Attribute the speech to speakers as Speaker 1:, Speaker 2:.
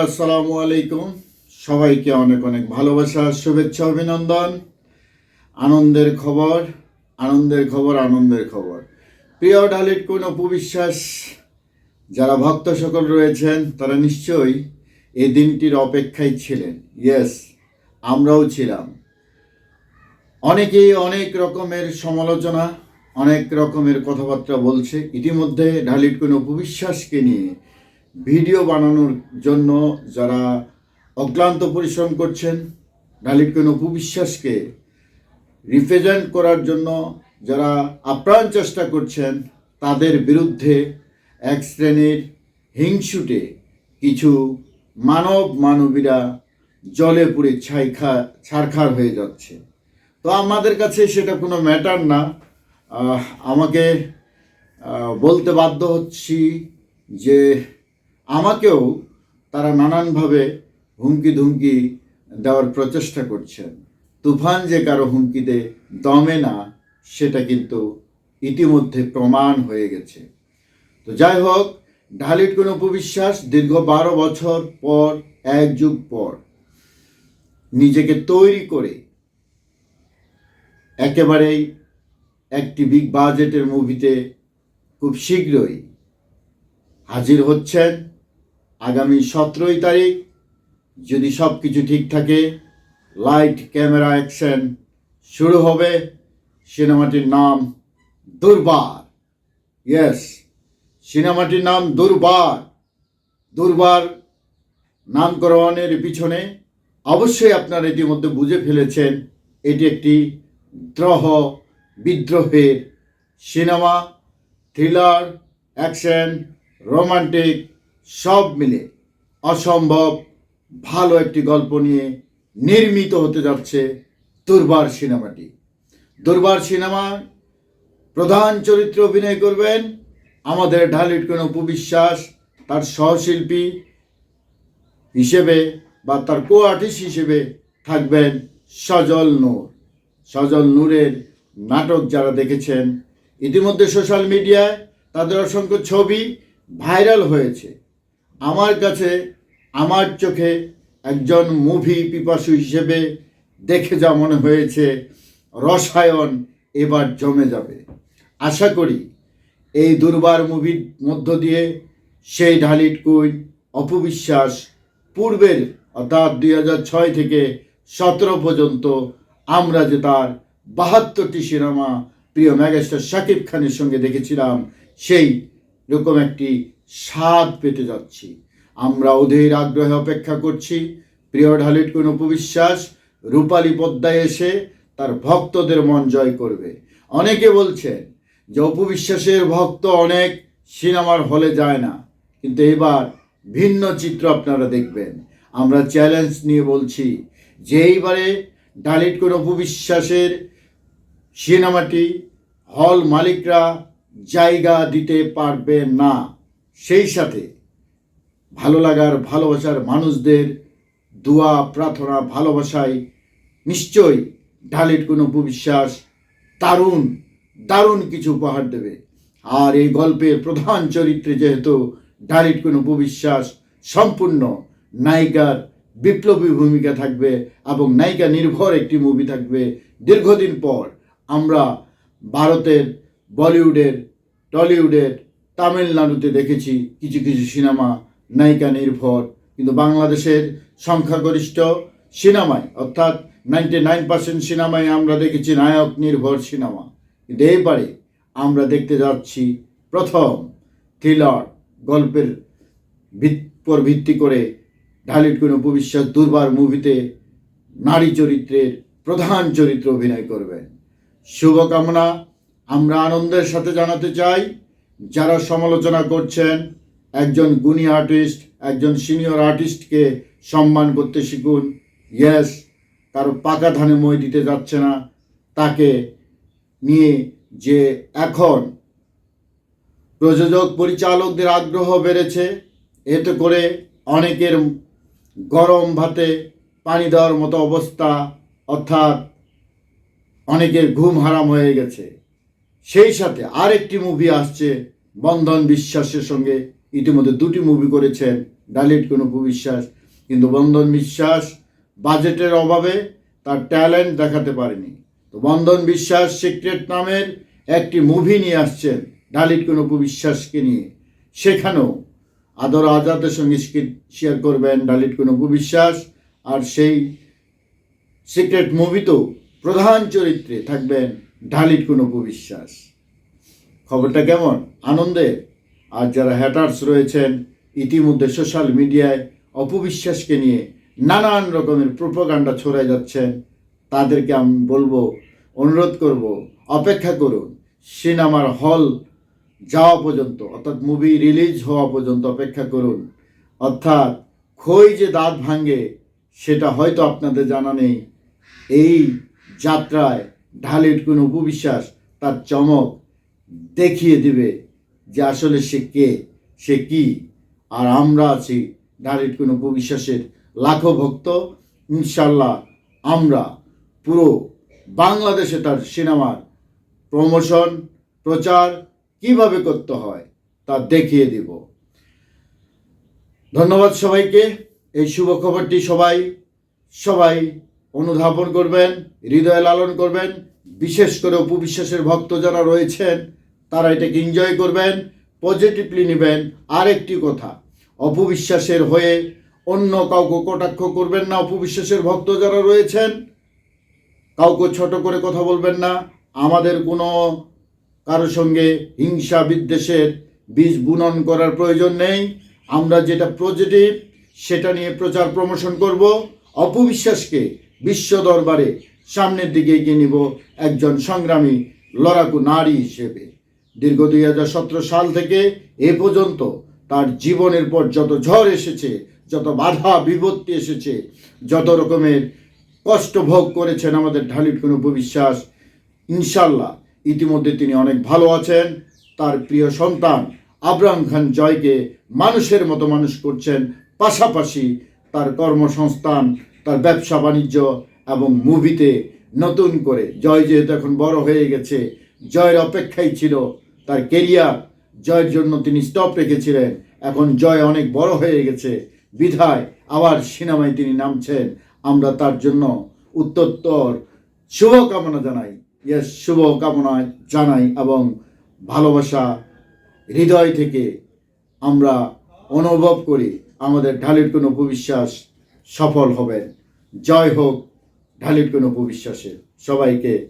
Speaker 1: আসসালামু আলাইকুম। সবাইকে অনেক অনেক ভালোবাসা, শুভেচ্ছা, অভিনন্দন। আনন্দের খবর আনন্দের খবর আনন্দের খবর। প্রিয় ডালিট কোন অপবিশ্বাস যারা ভক্ত সকল রয়েছেন, তারা নিশ্চয়ই এই দিনটির অপেক্ষায় ছিলেন। ইয়েস আমরাও ছিলাম। অনেকেই অনেক রকমের সমালোচনা, অনেক রকমের কথাবার্তা বলছে। ইতিমধ্যে ঢালিট কোন অপবিশ্বাসকে নিয়ে ভিডিও বানানোর জন্য যারা অক্লান্ত পরিশ্রম করছেন ঢালিট কোন অপবিশ্বাসকে রিপ্রেজেন্ট করার জন্য যারা আপ্রাণ চেষ্টা করছেন, তাদের বিরুদ্ধে এক শ্রেণির হিংসুটে কিছু মানব মানবীরা জলে পুড়ে ছাইখা ছারখার হয়ে যাচ্ছে। তো আমাদের কাছে সেটা কোনো ম্যাটার না। আমাকে বলতে বাধ্য হচ্ছি যে আমাকেও তারা নানানভাবে হুমকি ধুমকি দেওয়ার প্রচেষ্টা করছেন। তুফান যে কারও হুমকিতে দমে না, সেটা কিন্তু ইতিমধ্যে প্রমাণ হয়ে গেছে। তো যাই হোক, ঢালির কোনো উপবিশ্বাস দীর্ঘ বারো বছর পর, এক যুগ পর, নিজেকে তৈরি করে একেবারেই একটি বিগ বাজেটের মুভিতে খুব শীঘ্রই হাজির হচ্ছেন। আগামী সতেরোই তারিখ যদি সব কিছু ঠিক থাকে লাইট ক্যামেরা অ্যাকশন শুরু হবে সিনেমাটির নাম দুর্বার। ইয়েস সিনেমাটির নাম দুর্বার। দুর্বার নামকরণের পিছনে অবশ্যই আপনারা ইতিমধ্যে বুঝে ফেলেছেন, এটি একটি দ্রোহ বিদ্রোহের সিনেমা থ্রিলার অ্যাকশন রোমান্টিক সব মিলে অসম্ভব ভালো একটি গল্প নিয়ে নির্মিত হতে যাচ্ছে দুর্বার সিনেমাটি। দুর্বার সিনেমার প্রধান চরিত্রে অভিনয় করবেন আমাদের ঢালিট কোনো উপবিশ্বাস তার সহশিল্পী হিসেবে বা তার কো আর্টিস্ট হিসেবে থাকবেন সজল নূর। সজল নূরের নাটক যারা দেখেছেন, ইতিমধ্যে সোশ্যাল মিডিয়ায় তাদের অসংখ্য ছবি ভাইরাল হয়েছে। আমার কাছে, আমার চোখে একজন মুভি পিপাসু হিসেবে দেখে যা মনে হয়েছে, রসায়ন এবার জমে যাবে। আশা করি এই দুর্বার মুভির মধ্য দিয়ে সেই ঢালিট কুইন অপবিশ্বাস পূর্বের অর্থাৎ দুই ছয় থেকে সতেরো পর্যন্ত আমরা যে তার বাহাত্তরটি সিনেমা প্রিয় ম্যাগাস্টার শাকিব খানের সঙ্গে দেখেছিলাম, সেই রকম একটি স্বাদ পেতে যাচ্ছি। আমরা অধীর আগ্রহে অপেক্ষা করছি। প্রিয় ঢালিট কোন উপবিশ্বাস রূপালী পদ্মায় এসে তার ভক্তদের মন জয় করবে। অনেকে বলছেন যে অপবিশ্বাসের ভক্ত অনেক সিনেমার হলে যায় না। কিন্তু এবার ভিন্ন চিত্র আপনারা দেখবেন। আমরা চ্যালেঞ্জ নিয়ে বলছি যে এইবারে ডালিট কোন উপবিশ্বাসের সিনেমাটি হল মালিকরা জায়গা দিতে পারবে না। সেই সাথে ভালো লাগার, ভালোবাসার মানুষদের দোয়া, প্রার্থনা, ভালোবাসায় নিশ্চয়ই ঢালিট কোনো উপবিশ্বাস, দারুণ দারুণ কিছু উপহার দেবে। আর এই গল্পের প্রধান চরিত্রে যেহেতু ঢালিট কোনো উপবিশ্বাস, সম্পূর্ণ নায়িকার বিপ্লবী ভূমিকা থাকবে এবং নায়িকা নির্ভর একটি মুভি থাকবে। দীর্ঘদিন পর আমরা ভারতের বলিউডের, টলিউডের তামিলনাড়ুতে দেখেছি কিছু কিছু সিনেমা, নায়িকা নির্ভর। কিন্তু বাংলাদেশের সংখ্যাগরিষ্ঠ সিনেমায়, অর্থাৎ নাইনটি নাইন পার্সেন্ট সিনেমায় আমরা দেখেছি নায়ক নির্ভর সিনেমা। কিন্তু এবারে আমরা দেখতে যাচ্ছি প্রথম থ্রিলার গল্পের পর ভিত্তি করে ঢালিট কোন উপবিশ্বাস দুর্বার মুভিতে নারী চরিত্রের প্রধান চরিত্র অভিনয় করবেন। শুভকামনা, আমরা আনন্দের সাথে জানাতে চাই। যারা সমালোচনা করছেন, একজন গুণী আর্টিস্ট একজন সিনিয়র আর্টিস্টকে সম্মান করতে শিখুন। ইয়েস কারও পাকা ধানে মই দিতে যাচ্ছে না। তাকে নিয়ে যে এখন প্রযোজক, পরিচালকদের আগ্রহ বেড়েছে, এতে করে অনেকের গরম ভাতে পানি দেওয়ার মতো অবস্থা, অর্থাৎ অনেকের ঘুম হারাম হয়ে গেছে। সেই সাথে আরেকটি মুভি আসছে, বন্ধন বিশ্বাসের সঙ্গে। ইতিমধ্যে দুটি মুভি করেছেন ডালিট কোনো উপবিশ্বাস কিন্তু বন্ধন বিশ্বাস বাজেটের অভাবে তার ট্যালেন্ট দেখাতে পারেনি। তো বন্ধন বিশ্বাস সিক্রেট নামের একটি মুভি নিয়ে আসছেন ডালিট কোনো উপবিশ্বাসকে নিয়ে। সেখানেও আদর আজাদের সঙ্গে শেয়ার করবেন ডালিট কোনো উপবিশ্বাস আর সেই সিক্রেট মুভিতেও প্রধান চরিত্রে থাকবেন ঢালিট কোনো উপবিশ্বাস। খবরটা কেমন? আনন্দের আর যারা হ্যাটার্স রয়েছেন, ইতিমধ্যে সোশ্যাল মিডিয়ায় অপবিশ্বাসকে নিয়ে নানান রকমের প্রোপাগান্ডা ছড়াই যাচ্ছেন, তাদেরকে আমি বলব, অনুরোধ করব, অপেক্ষা করুন। সিনেমার হল যাওয়া পর্যন্ত, অর্থাৎ মুভি রিলিজ হওয়া পর্যন্ত অপেক্ষা করুন। অর্থাৎ খই যে দাঁত ভাঙে, সেটা হয়তো আপনাদের জানা নেই। এই যাত্রায় ঢালির কোনো উপবিশ্বাস, তার চমক দেখিয়ে দিবে যে আসলে সে কে, সে কি। আর আমরা আছি ঢালির কোনো উপবিশ্বাসের লাখো ভক্ত। ইনশাল্লাহ আমরা পুরো বাংলাদেশে তার সিনেমার প্রমোশন, প্রচার কীভাবে করতে হয় তা দেখিয়ে দিব। ধন্যবাদ সবাইকে। এই শুভ খবরটি সবাই সবাই অনুধাবন করবেন, হৃদয়ে লালন করবেন, বিশেষ করে উপবিশ্বাসের ভক্ত যারা রয়েছেন, তারা এটাকে এনজয় করবেন পজিটিভলি নেবেন। আরেকটি কথা, অপবিশ্বাসের হয়ে অন্য কাউকে কটাক্ষ করবেন না অপবিশ্বাসের ভক্ত যারা রয়েছেন। কাউকে ছোট করে কথা বলবেন না। আমাদের কোনো কারোর সঙ্গে হিংসা বিদ্বেষের বীজ বুনন করার প্রয়োজন নেই। আমরা যেটা পজিটিভ সেটা নিয়ে প্রচার প্রমোশন করব। অপবিশ্বাসকে বিশ্ব দরবারে সামনের দিকে এগিয়ে নিব একজন সংগ্রামী লড়াকু নারী হিসেবে। দীর্ঘ দুই হাজার সতেরো সাল থেকে এ পর্যন্ত তার জীবনের পর যত ঝড় এসেছে, যত বাধা বিপত্তি এসেছে, যত রকমের কষ্ট ভোগ করেছেন আমাদের ঢালির কোনো উপবিশ্বাস, ইনশাল্লাহ ইতিমধ্যে তিনি অনেক ভালো আছেন। তার প্রিয় সন্তান আবরাম খান জয়কে মানুষের মতো মানুষ করছেন। পাশাপাশি তার কর্মসংস্থান তার ব্যবসা বাণিজ্য এবং মুভিতে নতুন করে জয় যেহেতু এখন বড় হয়ে গেছে, জয়ের অপেক্ষাই ছিল তার কেরিয়ার। জয়ের জন্য তিনি স্টপ রেখেছিলেন। এখন জয় অনেক বড় হয়ে গেছে। বিধায় আবার সিনেমায় তিনি নামছেন। আমরা তার জন্য উত্তরোত্তর শুভকামনা জানাই। ইয়েস শুভকামনা জানাই এবং ভালোবাসা হৃদয় থেকে আমরা অনুভব করি। আমাদের ঢালির কোনো উপবিশ্বাস সফল হবেন। জয় হোক ঢালির কোনো ভবিষ্যসের সবাইকে